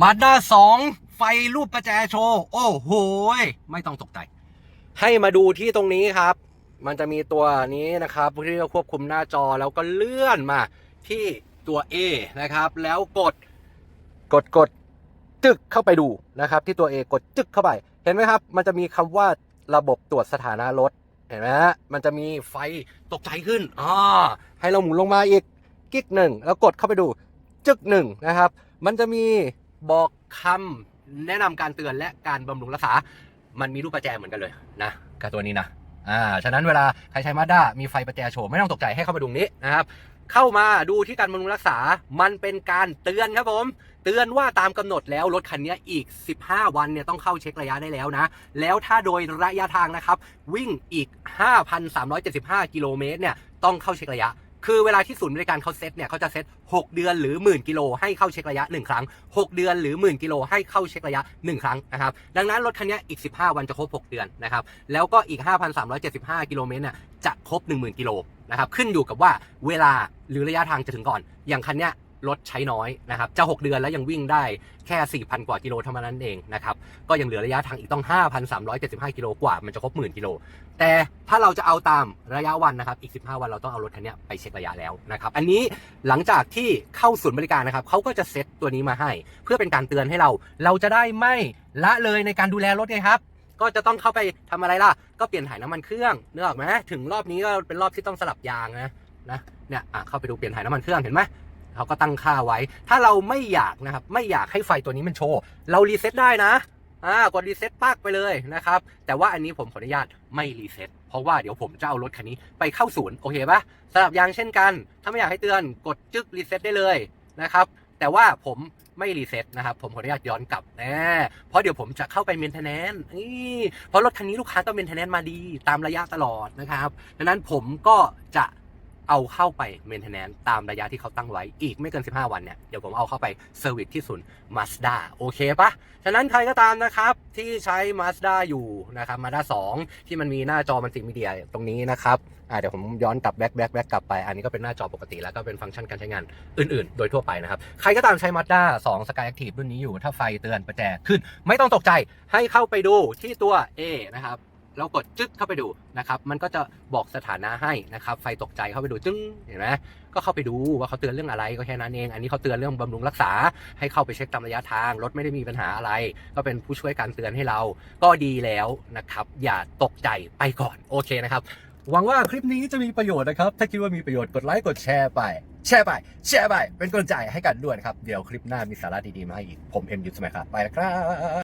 มาด้าสองไฟรูปประแจโชว์ โอ้โหไม่ต้องตกใจ ให้มาดูที่ตรงนี้ครับ มันจะมีตัวนี้นะครับที่จะควบคุมหน้าจอแล้วก็เลื่อนมาที่ตัว A นะครับ แล้วกดกดกดจึกเข้าไปดูนะครับ ที่ตัว A กดจึกเข้าไป เห็นไหมครับ มันจะมีคำว่าระบบตรวจสถานะรถเห็นไหมฮะมันจะมีไฟตกใจขึ้นอ่าให้เราหมุนลงมาอีกกิ๊กหนึ่งแล้วกดเข้าไปดูจึกหนึ่งนะครับ มันจะมี บอกคำแนะนำการเตือนและการบำรุงรักษา มันมีรูปประแจเหมือนกันเลยนะกับตัวนี้นะอ่าฉะนั้นเวลาใครใช้มาด้ามีไฟประแจโชว์ไม่ต้องตกใจให้เข้ามาดูนี้นะครับเข้ามาดูที่การบำรุงรักษา มันเป็นการเตือนครับผม เตือนว่าตามกำหนดแล้วรถคันนี้อีก 15 วันเนี่ยต้องเข้าเช็คระยะได้แล้วนะ แล้วถ้าโดยระยะทางนะครับ วิ่งอีก 5,375 กิโลเมตรเนี่ยต้องเข้าเช็คระยะ คือเวลาที่ศูนย์บริการเขาเซตเนี่ยเขาจะเซต6 เดือนหรือหมื่นกิโลให้เข้าเช็คระยะ 1 ครั้ง 6 เดือนหรือหมื่นกิโลให้เข้าเช็คระยะ 1 ครั้งนะครับดังนั้นรถคันนี้อีก 15 วันจะครบ 6 เดือนนะครับแล้วก็อีก 5,375 กิโลเมตรเนี่ยจะครบ 10,000 กิโลนะครับขึ้นอยู่กับว่าเวลาหรือระยะทางจะถึงก่อน อย่างคันเนี้ย รถใช้น้อยนะครับจะ 6 เดือนแล้วยังวิ่งได้แค่ 4,000 กว่ากิโลเท่านั้นเองนะครับก็ยังเหลือระยะทางอีกต้อง 5,375 กิโลกว่ามันจะครบหมื่นกิโล แต่ถ้าเราจะเอาตามระยะวันนะครับอีก 15 วันเราต้องเอารถคันนี้ไปเช็คระยะแล้วนะครับอันนี้หลังจากที่เข้าศูนย์บริการนะครับเขาก็จะเซ็ตตัวนี้มาให้ เพื่อเป็นการเตือนให้เราเราจะได้ไม่ละเลยในการดูแลรถไงครับก็จะต้องเข้าไปทำอะไรล่ะ ก็เปลี่ยนถ่ายน้ำมันเครื่องเนื้อออกไหมถึงรอบนี้ก็เป็นรอบที่ต้องสลับยางนะนะเนี่ยอะเข้าไปดูเปลี่ยนถ่ายน้ำมันเครื่องเห็นไหม เขาก็ตั้งค่าไว้ ถ้าเราไม่อยากนะครับ ไม่อยากให้ไฟตัวนี้มันโชว์ เรารีเซ็ตได้นะ อ่ากดรีเซ็ตปักไปเลยนะครับ แต่ว่าอันนี้ผมขออนุญาตไม่รีเซ็ตเพราะว่าเดี๋ยวผมจะเอารถคันนี้ไปเข้าศูนย์ โอเคปะสลับยางเช่นกัน ถ้าไม่อยากให้เตือน กดจึ๊กรีเซ็ตได้เลยนะครับ แต่ว่าผมไม่รีเซ็ตนะครับ ผมขออนุญาตย้อนกลับแน่เพราะเดี๋ยวผมจะเข้าไปเมนเทนแนนนี่เพราะรถคันนี้ลูกค้าก็เมนเทนแนนมาดีตามระยะตลอดนะครับ ดังนั้นผมก็จะ เอาเข้าไปเมนเทนแนนตามระยะที่เขาตั้งไว้อีกไม่เกิน 15 วันเนี่ย เดี๋ยวผมเอาเข้าไปเซอร์วิสที่ศูนย์ Mazda โอเคปะฉะนั้นใครก็ตามนะครับ ที่ใช้ Mazda อยู่นะครับ Mazda 2 ที่มันมีหน้าจอมันติมีเดียตรงนี้นะครับอ่าเดี๋ยวผมย้อนกลับแบ็คแบ็คแบ็คกลับไป อันนี้ก็เป็นหน้าจอปกติแล้วก็เป็นฟังก์ชันการใช้งานอื่นๆ โดยทั่วไปนะครับ ใครก็ตามใช้ Mazda 2 Sky Active รุ่นนี้อยู่ถ้าไฟเตือนประแจขึ้น ไม่ต้องตกใจให้เข้าไปดูที่ตัว A นะครับ แล้วกดจึ๊กเข้าไปดูนะครับ มันก็จะบอกสถานะให้นะครับ ไฟตกใจเข้าไปดูจึ้งเห็นไหมก็เข้าไปดูว่าเขาเตือนเรื่องอะไรก็แค่นั้นเอง อันนี้เขาเตือนเรื่องบำรุงรักษา ให้เข้าไปเช็คตามระยะทาง รถไม่ได้มีปัญหาอะไร ก็เป็นผู้ช่วยการเตือนให้เรา ก็ดีแล้วนะครับ อย่าตกใจไปก่อน โอเคนะครับ หวังว่าคลิปนี้จะมีประโยชน์นะครับ ถ้าคิดว่ามีประโยชน์กดไลค์ กดแชร์ไป แชร์ไป แชร์ไป เป็นกำลังใจให้กันด้วยนะครับ เดี๋ยวคลิปหน้ามีสาระดีๆมาให้อีก ผมเอ็มยูสมัยครับ ไปแล้วครับ